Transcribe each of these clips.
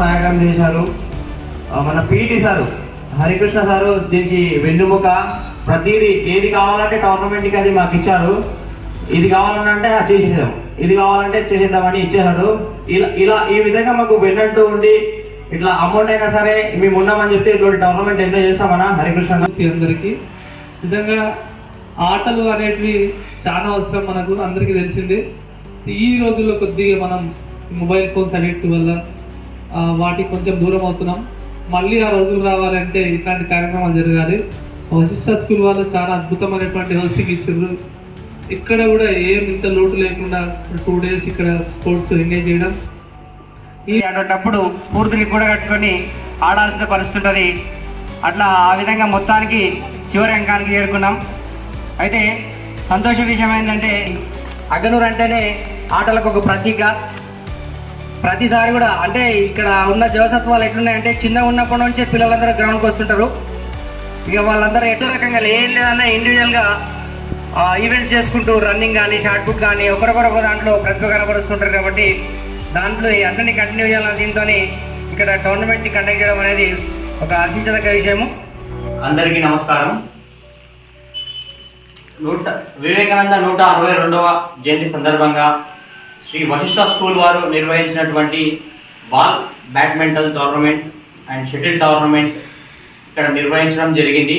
త్యాగం చేశారు. మన పీటీ సారు హరికృష్ణ సారు దీనికి వెన్నుముక. ప్రతిదీ ఏది కావాలంటే టోర్నమెంట్కి అది మాకు ఇచ్చారు. ఇది కావాలంటే అది చేసేసాం. ఇది కావాలంటే చేసేద్దామని ఇచ్చేసాడు ఇలా ఇలా ఈ విధంగా మాకు వెన్నట్టు ఉండి ఇట్లా అమౌంట్ అయినా సరే మేము ఉన్నామని చెప్తే ఇటువంటి టోర్నమెంట్ ఎంజాయ్ చేస్తామన్నా హరికృష్ణ. అందరికీ. నిజంగా ఆటలు అనేటివి చాలా అవసరం మనకు అందరికీ తెలిసిందే. ఈ రోజుల్లో కొద్దిగా మనం మొబైల్ ఫోన్స్ అడిక్ట్ వల్ల వాటికి కొంచెం దూరం అవుతున్నాం. మళ్ళీ ఆ రోజులు రావాలంటే ఇట్లాంటి కార్యక్రమాలు జరగాలి. వశిష్ట స్కూల్ వాళ్ళు చాలా అద్భుతమైనటువంటి హోస్టింగ్ ఇచ్చారు. ఇక్కడ కూడా ఏం ఇంత లోటు లేకుండా టూ డేస్ ఇక్కడ స్పోర్ట్స్ ఎంగేజ్ చేయడం. ఈ అటువంటిప్పుడు స్ఫూర్తిని కూడా కట్టుకొని ఆడాల్సిన పరిస్థితి ఉంటుంది అట్లా ఆ విధంగా మొత్తానికి చివరి అంకానికి చేరుకున్నాం. అయితే సంతోష విషయం ఏంటంటే అగనూరు అంటేనే ఆటలకు ఒక ప్రతీక. ప్రతిసారి కూడా అంటే ఇక్కడ ఉన్న జవసత్వాలు ఎట్లున్నాయంటే చిన్న ఉన్నప్పటి నుంచే పిల్లలందరూ గ్రౌండ్కి వస్తుంటారు. ఇక వాళ్ళందరూ ఎట్లా రకంగా ఏం లేదన్నా ఇండివిజువల్గా ఈవెంట్స్ చేసుకుంటూ రన్నింగ్ కానీ షార్ట్ పుట్ కానీ ఒకరొకరు దాంట్లో ప్రతిభ కనబరుస్తుంటారు కాబట్టి దాంట్లో ఈ కంటిన్యూ చేయాలని దీంతో ఇక్కడ టోర్నమెంట్ని కండక్ట్ చేయడం అనేది ఒక ఆశించదగ్గ విషయము. అందరికీ నమస్కారం. నూట వివేకానంద నూట అరవై రెండవ జయంతి సందర్భంగా శ్రీ వశిష్ఠ స్కూల్ వారు నిర్వహించినటువంటి ball badminton tournament and shuttle tournament ఇక్కడ నిర్వహించడం జరిగింది.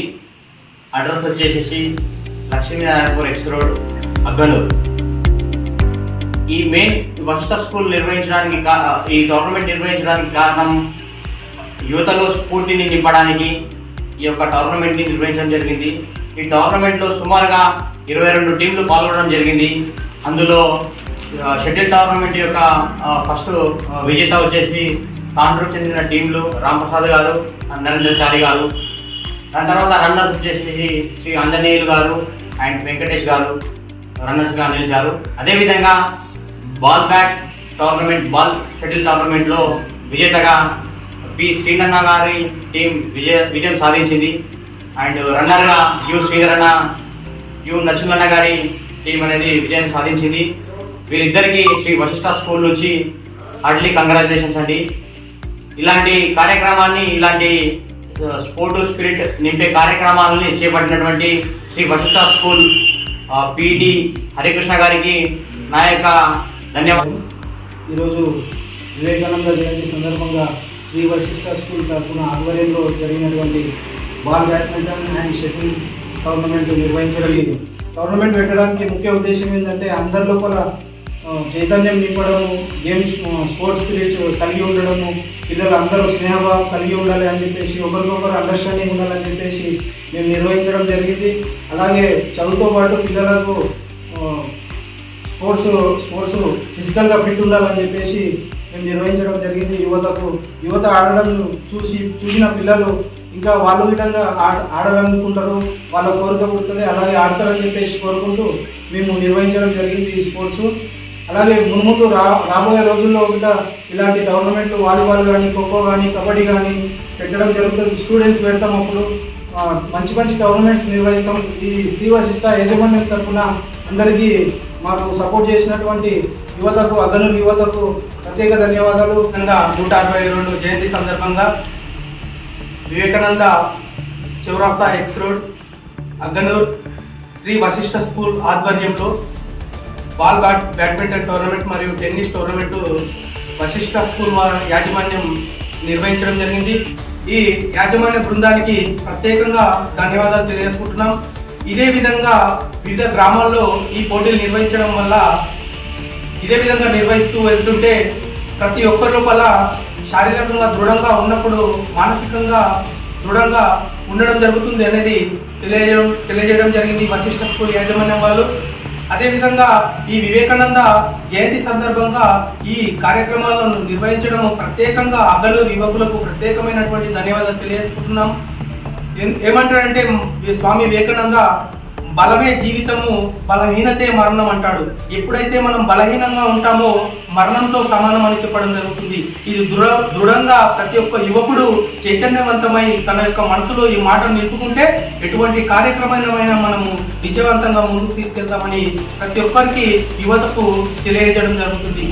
అడ్రస్ వచ్చేసేసి లక్ష్మీనారాయణపూర్ ఎక్స్ రోడ్ అగ్గనూరు ఈ మెయిన్ వశిష్ఠ స్కూల్ నిర్వహించడానికి ఈ టోర్నమెంట్ నిర్వహించడానికి కారణం యువతలో స్ఫూర్తిని నింపడానికి ఈ యొక్క టోర్నమెంట్ని నిర్వహించడం జరిగింది. ఈ టోర్నమెంట్లో సుమారుగా ఇరవై రెండు టీంలు పాల్గొనడం జరిగింది. అందులో షెడ్యూల్ టోర్నమెంట్ యొక్క ఫస్ట్ విజేత వచ్చేసి తాండ్రకు చెందిన టీంలు రాంప్రసాద్ గారు నరేంద్ర చారి గారు. దాని తర్వాత రన్నర్స్ వచ్చేసి శ్రీ ఆంజనేయులు గారు అండ్ వెంకటేష్ గారు రన్నర్స్గా నిలిచారు. అదేవిధంగా ball bat tournament ball shuttle టోర్నమెంట్లో విజేతగా పి శ్రీనన్న గారి టీం విజయ విజయం సాధించింది. అండ్ రన్నర్గా యు శ్రీధరణ యు నచ్చిందన్న గారి టీం అనేది విజయం సాధించింది. వీరిద్దరికీ శ్రీ వశిష్ఠ స్కూల్ నుంచి హార్డ్లీ కంగ్రాచులేషన్స్ అండి ఇలాంటి కార్యక్రమాన్ని ఇలాంటి స్పోర్ట్ స్పిరిట్ నింపే కార్యక్రమాలని చేపట్టినటువంటి శ్రీ వశిష్ఠ స్కూల్ పిటి హరికృష్ణ గారికి నా యొక్క ధన్యవాదాలు ఈరోజు వివేకానంద జయంతి సందర్భంగా శ్రీ వశిష్ఠ స్కూల్ తరఫున ఆధ్వర్యంలో జరిగినటువంటి ball badminton and shuttle tournament నిర్వహించడం జరిగింది. టోర్నమెంట్ పెట్టడానికి ముఖ్య ఉద్దేశం ఏంటంటే అందరి లోపల చైతన్యం నింపడము గేమ్స్ స్పోర్ట్స్ స్పిరిట్ కలిగి ఉండడము పిల్లలు అందరూ స్నేహభావం కలిగి ఉండాలి అని చెప్పేసి ఒకరికొకరు అండర్స్టాండింగ్ ఉండాలని చెప్పేసి మేము నిర్వహించడం జరిగింది. అలాగే చదువుతో పాటు పిల్లలకు స్పోర్ట్స్ స్పోర్ట్స్ ఫిజికల్గా ఫిట్ ఉండాలని చెప్పేసి మేము నిర్వహించడం జరిగింది. యువతకు యువత ఆడడం చూసి చూసిన పిల్లలు ఇంకా వాళ్ళు విధంగా ఆడ ఆడాలనుకుంటారు వాళ్ళ కోరిక పుడుతుంది అలాగే ఆడతారని చెప్పేసి కోరుకుంటూ మేము నిర్వహించడం జరిగింది ఈ స్పోర్ట్స్ అలాగే మున్ముందు రా రాబోయే రోజుల్లో కూడా ఇలాంటి టోర్నమెంట్లు వాలీబాల్ కానీ ఖోఖో కానీ కబడ్డీ కానీ పెట్టడం జరుగుతుంది. స్టూడెంట్స్ పెడతాం అప్పుడు. మంచి మంచి టోర్నమెంట్స్ నిర్వహిస్తాం. ఈ శ్రీ యజమాన్యం తరఫున అందరికీ మాకు సపోర్ట్ చేసినటువంటి యువతకు అదనూరు యువతకు ప్రత్యేక ధన్యవాదాలు. నూట అరవై రెండు జయంతి సందర్భంగా Vivekananda చౌరాస్తా X road Agganur Sri Vasishtha school ఆధ్వర్యంలో బాల్ బ్యాట్ బ్యాడ్మింటన్ టోర్నమెంట్ మరియు టెన్నిస్ టోర్నమెంట్ వశిష్ట స్కూల్ యాజమాన్యం నిర్వహించడం జరిగింది. ఈ యాజమాన్య బృందానికి ప్రత్యేకంగా ధన్యవాదాలు తెలియజేసుకుంటున్నాం. ఇదే విధంగా వివిధ గ్రామాల్లో ఈ పోటీలు నిర్వహించడం వల్ల ఇదే విధంగా నిర్వహిస్తూ వెళ్తుంటే ప్రతి ఒక్కరి లోపల శారీరకంగా దృఢంగా ఉన్నప్పుడు మానసికంగా దృఢంగా ఉండడం జరుగుతుంది అనేది తెలియజేయడం తెలియజేయడం జరిగింది వశిష్ఠ స్కూల్ యాజమాన్యం వాళ్ళు. అదేవిధంగా ఈ వివేకానంద జయంతి సందర్భంగా ఈ కార్యక్రమాలను నిర్వహించడం ప్రత్యేకంగా అగలూరు యువకులకు ప్రత్యేకమైనటువంటి ధన్యవాదాలు తెలియజేసుకుంటున్నాం. ఏమంటారంటే స్వామి వివేకానంద బలమే జీవితము బలహీనతే మరణం అంటాడు. ఎప్పుడైతే మనం బలహీనంగా ఉంటామో మరణంతో సమానం అని చెప్పడం జరుగుతుంది. ఇది దృఢ దృఢంగా ప్రతి ఒక్క యువకుడు చైతన్యవంతమై తన యొక్క మనసులో ఈ మాటను నిలుపుకుంటే ఎటువంటి కార్యక్రమమైన మనము విజయవంతంగా ముందుకు తీసుకెళ్తామని ప్రతి ఒక్కరికి యువతకు తెలియజేయడం జరుగుతుంది.